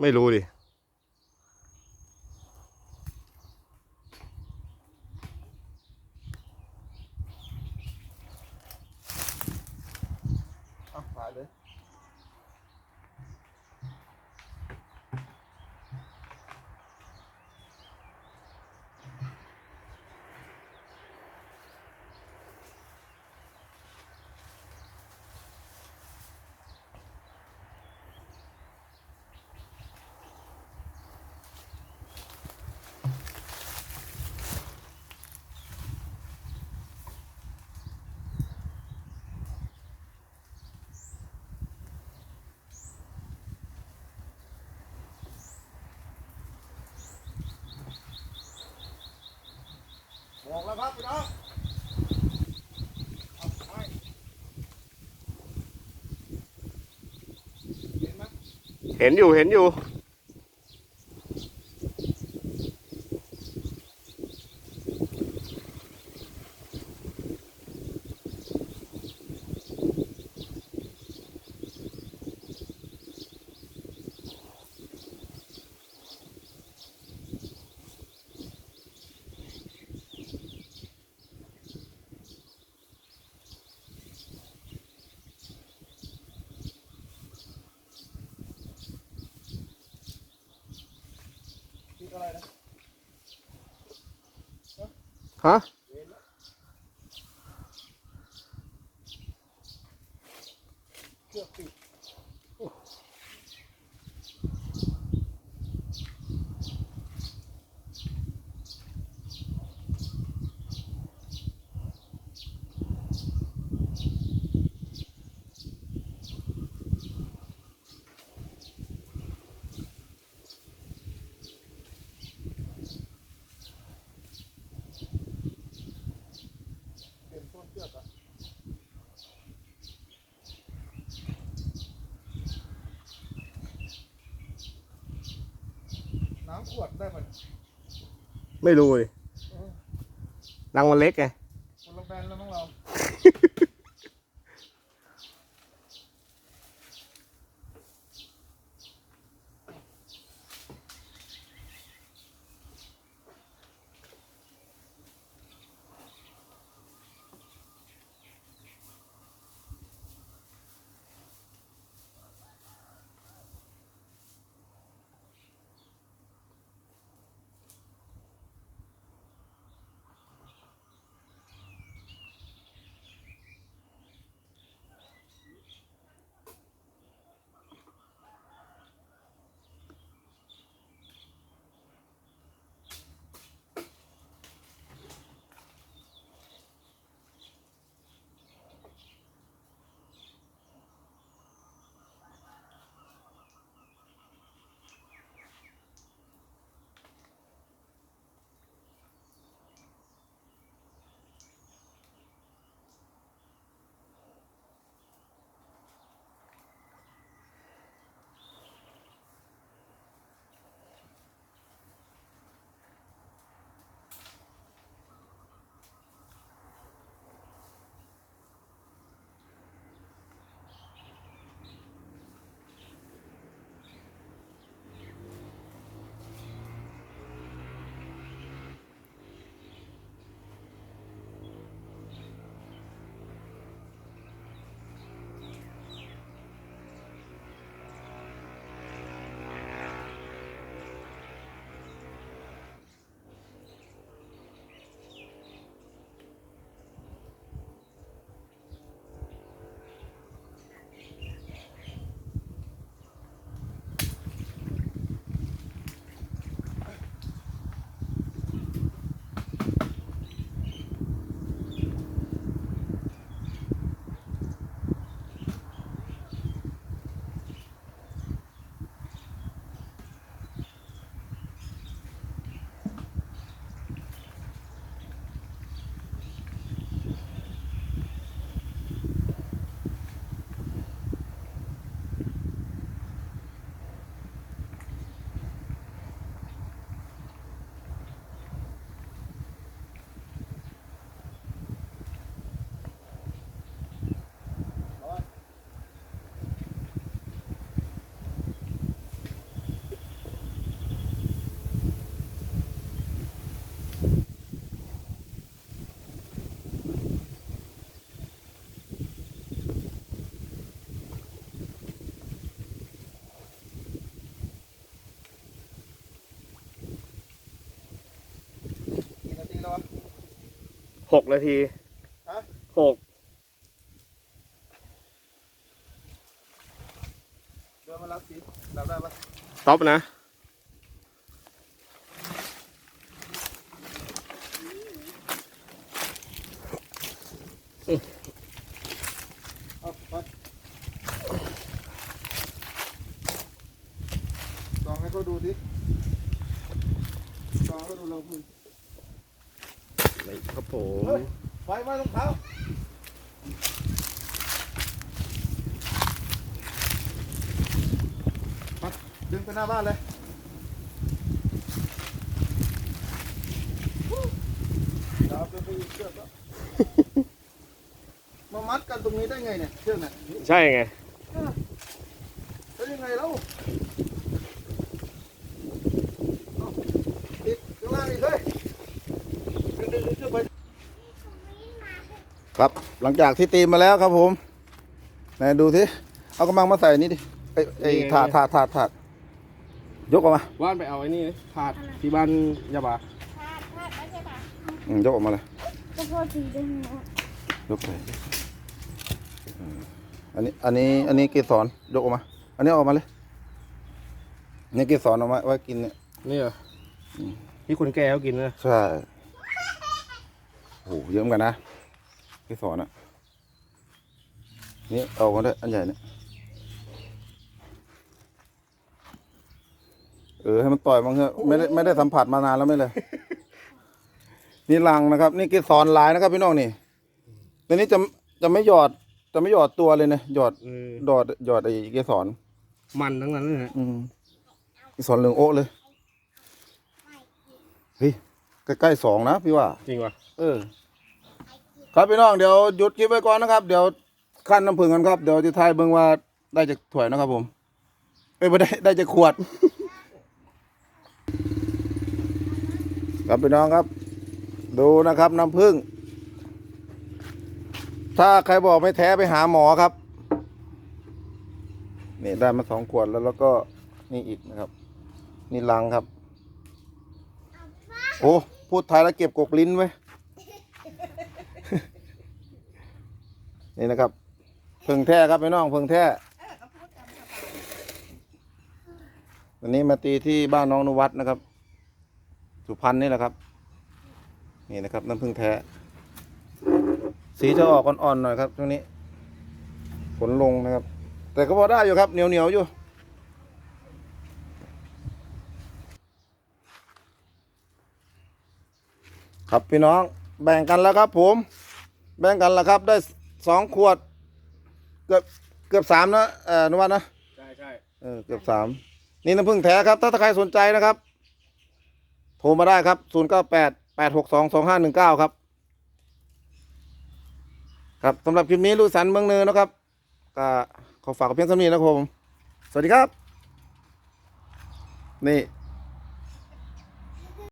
ไม่รู้ดิ อกแล้วครับพี่น้องเอาไปเห็นไหมเห็นอยู่เห็นอยู่ คิดอะไรนะ ฮะเห็นแล้วเชือกติด เปลี่ยนต้นเชือกอะ น้ำขวดได้มันไม่รู้ดิเออรังมันเล็กไง หกนาทีฮะหกเดินมารับสิรับได้ปะต็อปนะเอาไปลองให้เขาดูดิลองให้เขาดูเราคุ ณนี่ครับผมไฟไหม้รองเท้าไปดึงไปหน้าบ้านเลยดี๋ยวไปไปเชือกแล้วมามัดกันตรงนี้ได้ไงเนี่ยเชือกเนี่ยใช่ไง แล้วยังไงแล้วเอาติดข้างล่างอีกเลยดึงดึงดึงเชือกไป ครับหลังจากที่ตีมาแล้วครับผมไหนดูสิเอากระมังมาใส่นี่ดิไอ้ไอ้นี่ไงถาดถาดถาดถาดยกออกมาว่านไปเอาไอ้นี่ถาดที่บ้านยาบาพลาดพลาดแล้วใช่ปะอืมยกออกมาเลยก็พอสีดึงเนาะยกเลยอืมอันนี้อันนี้อันนี้เกสรยกออกมา อันนี้ออกมาเลยนี่เกสรเอาไว้ไว้กินเนี่ยนี่เหรอที่คนแก่เขากินนะใช่โอ้โหเยอะเหมือนกันนะ เกสรอะ นี่เอามาด้วยอันใหญ่เนี่ยเออให้มันต่อยมั้งเถอะไม่ได้ไม่ได้สัมผัสมานานแล้วไม่เลย นี่ลังนะครับ นี่เกสรลายนะครับพี่น้องนี่ตัวนี้จะจะไม่หยอดจะไม่หยอดตัวเลยนะหยอดเออหยอดหยอดไอ้เกสรมันทั้งนั้นเลยนะอืมเกสรเหลืองโอ๊ะเลยเฮ้ยใกล้ๆสองนะพี่ว่า จริงวะเออ ครับพี่น้องเดี๋ยวหยุดคลิปไว้ก่อนนะครับ เดี๋ยวขั้นน้ำผึ้งกันครับ เดี๋ยวจะทายเบิ่งว่าได้จากถ้วยนะครับผมเอ้ยไม่ได้ได้จากขวด ครับพี่น้องครับ ดูนะครับน้ำผึ้งถ้าใครบอกไม่แท้ไปหาหมอครับ นี่ได้มาสองขวดแล้วแล้วก็นี่อีกนะครับ นี่ลังครับ โอ้พูดไทยแล้วเก็บกกลิ้นไว้ นี่นะครับเพิ่งแท้ครับพี่น้องเพิ่งแท้วันนี้มาตีที่บ้านน้องนุวัฒนะครับ สุพรรณนี่แหละครับ นี่นะครับน้ำพึ่งแท้ สีจะออกอ่อนๆหน่อยครับช่วงนี้ฝนลงนะครับ แต่ก็พอได้อยู่ครับเหนียวเหนียวๆอยู่ครับพี่น้องแบ่งกันแล้วครับผม แบ่งกันแล้วครับได้ สองขวด เกือบเกือบสามนะเอ่อนุวัฒน์นะใช่ใช่เออเกือบสามนี่น้ำผึ้งแท้ครับ ถ้าใครสนใจนะครับ โทรมาได้ครับศูนย์เก้าแปดแปดหกสองสองห้าหนึ่งเก้าครับ ครับสำหรับคลิปนี้ลูกสันเมืองเนินนะครับก็ขอฝากกับเพียงเท่านี้นะครับผม สวัสดีครับ นี่